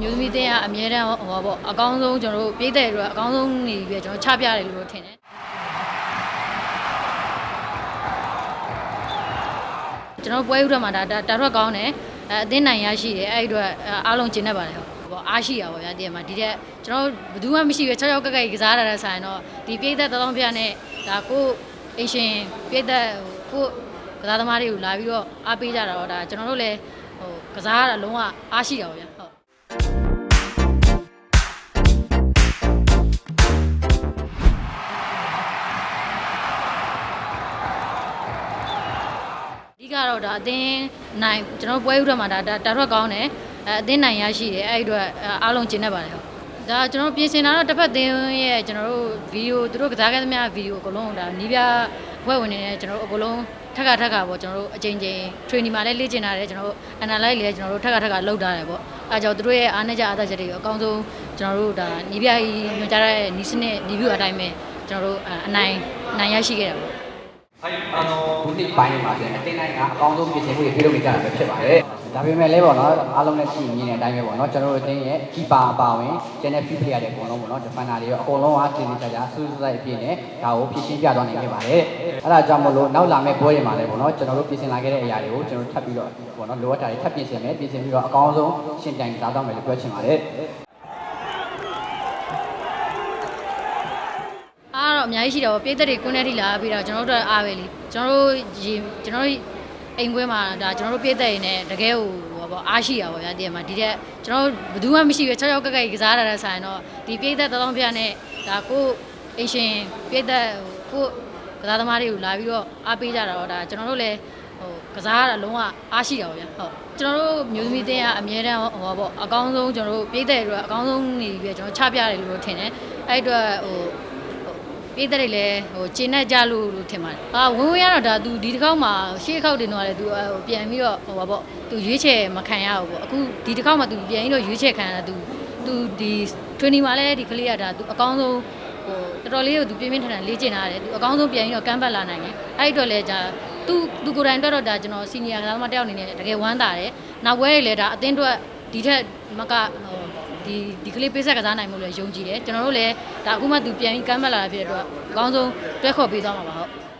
မျိုးသမီးတင်းကအများတန်းဟိုပါပေါ့အကောင်းဆုံးကျွန်တော်တို့ပြည်တဲ့တွေအကောင်းဆုံးနေပြီးကျွန်တော်ချပြတယ်လို့ထင်တယ်ကျွန်တော်ပွဲဥထမှာဒါတာထွက်ကောင်းတယ်အဲအသင်းနိုင်ရရှိတယ်အဲ့ဒီတော့အားလုံးကျင်တတ်ပါတယ်ဟုတ်ပေါ့အားရှိရပါဗျာတကယ်မှာဒီတဲ့ကျွန်တော်ဘယ်သူမှမရှိပဲ6ချောက်ကက်ကကစားရတဲ့ဆိုင်တော့ဒီပြည်သက်တောင်းပြနဲ့ဒါကိုအရှင်ပြည်သက်ဟိုကိုကစားသမားတွေကိုလာပြီးတော့အားပေးကြတာတော့ဒါကျွန်တော်တို့လည်းဟိုကစားရတာလုံးဝအားရှိတာပါဗျာ တ်အဓိကတော့ဒါအသင်းနိုင်ကျွန်တော်တို့ပွဲဥထမှာဒါတာထွက်ကောင်းတယ်အဲအသင်းနိုင်ရရှိတယ်အဲ့ဒီတော့အားလုံးကျင်တတ်ပါတယ်ဟုတ်ဒါကျွန်တော်တို့ပြင်ဆင်တာတော့တစ်ဖက်သင်းရဲ့ကျွန်တော်တို့ဗီဒီယိုသူတို့ကစားခဲ့သမျှဗီဒီယိုအကုန်လုံးဒါနီးပြဖွဲ့ဝင်နေတဲ့ကျွန်တော်တို့အကုန်လုံးထက်ကထက်ကပေါ့ကျွန်တော်တို့အချိန်ချင်း training မှာလည်းလေ့ကျင့်တာတယ်ကျွန်တော်တို့ analyze လည်းကျွန်တော်တို့ထက်ကထက်ကလုပ်ထားတယ်ပေါ့အဲကြောင့်သူတို့ရဲ့အားနည်းချက်အားသာချက်တွေကိုအကောင်းဆုံးကျွန်တော်တို့ဒါနီးပြကြီးညွှန်ကြားတဲ့နီးစနစ် review အတိုင်းပဲကျွန်တော်တို့အနိုင်နိုင်ရရှိခဲ့တာပေါ့ ဘုနှစ်ပိုင်းမှာဆိုရင်အတင်းတိုင်းကအကောင်းဆုံးပြင်ဆင်မှုတွေပြုလုပ်နေကြတာပဲဖြစ်ပါတယ်။ဒါပေမဲ့လည်းပေါ့နော်အားလုံးနဲ့ကြည့်မြင်တဲ့အတိုင်းပဲပေါ့နော်ကျွန်တော်တို့အတင်းရဲ့ keeper အပါဝင်ကျန်တဲ့ free player တွေအကုန်လုံးပေါ့နော် defender တွေရောအကုန်လုံးကတင်နေကြကြစူးစူးဆိုင်အပြည့်နဲ့ဒါကိုဖြည့်ရှင်းပြသွားနိုင်ခဲ့ပါတယ်။အဲဒါကြောင့်မလို့နောက်လာမယ့်ပွဲတွေမှာလည်းပေါ့နော်ကျွန်တော်တို့ပြင်ဆင်လာခဲ့တဲ့အရာတွေကိုကျွန်တော်တို့ထပ်ပြီးတော့ပေါ့နော်လိုအပ်တာတွေထပ်ပြင်ဆင်မယ်ပြင်ဆင်ပြီးတော့အကောင်းဆုံးရှင်းတိုင်စားသွားမယ်လို့ပြောချင်ပါတယ်။ များကြီးရှိတာပေါ့ပြည်သက်တွေကိုနဲ့ထိလာပြီးတော့ကျွန်တော်တို့အတွက်အားပဲလीကျွန်တော်တို့ရေကျွန်တော်တို့အိမ်ခွဲမှာဒါကျွန်တော်တို့ပြည်သက်ရင်းနဲ့တကယ်ဟိုဟောပေါ့အားရှိတာပေါ့ဗျာတကယ်မှာဒီတဲ့ကျွန်တော်တို့ဘယ်သူမှမရှိပဲ6ချောက်ကက်ကကစားရတဲ့ဆိုင်တော့ဒီပြည်သက်တောင်းပြနဲ့ဒါကိုအိမ်ရှင်ပြည်သက်ဟိုကိုကစားသမားတွေကိုလာပြီးတော့အားပေးကြတာတော့ဒါကျွန်တော်တို့လည်းဟိုကစားရတာလုံးဝအားရှိတာပေါ့ဗျာဟုတ်ကျွန်တော်တို့မျိုးသမီးတင်းကအများတန်းဟိုပေါ့အကောင်းဆုံးကျွန်တော်တို့ပြည်သက်တွေအကောင်းဆုံးနေပြီးကျွန်တော်ချပြတယ်လို့ထင်တယ်အဲ့အတွက်ဟို ပြည်သက်တွေလည်းဟိုကျင်းနဲ့ကြလို့လို့ထင်ပါတယ်။အာဝင်ဝင်ရတော့ဒါသူဒီတစ်ခေါက်မှာရှေ့တစ်ခေါက်တင်တော့လည်းသူဟိုပြန်ပြီးတော့ဟိုပါပေါ့သူရွေးချယ်မခံရဘူးပေါ့အခုဒီတစ်ခေါက်မှာသူပြန်ပြီးတော့ရွေးချယ်ခံရတာသူသူဒီ training မှာလည်းဒီကလေးကဒါသူအကောင်းဆုံးဟိုတော်တော်လေးကိုသူပြင်းပြင်းထန်ထန်လေ့ကျင့်ထားတယ်သူအကောင်းဆုံးပြန်ပြီးတော့ကမ်းပတ်လာနိုင်တယ်အဲ့ဒီတော့လည်းဒါသူသူကိုယ်တိုင်အတွက်တော့ဒါကျွန်တော်စီနီယာကစားသမားတစ်ယောက်အနေနဲ့တကယ်ဝမ်းသာတယ်နောက်ပွဲတွေလည်းဒါအသင်းအတွက်ဒီထက်မကဟို ဒီဒီကလေးပေးဆက်ကစားနိုင်မှုလည်းယုံကြည်တယ်ကျွန်တော်တို့လည်းဒါအခုမှသူပြန်ပြီးကမ်းမက်လာတာဖြစ်တဲ့အတွက်အကောင်းဆုံးတွဲခေါ်ပေးသွားမှာပါဟုတ်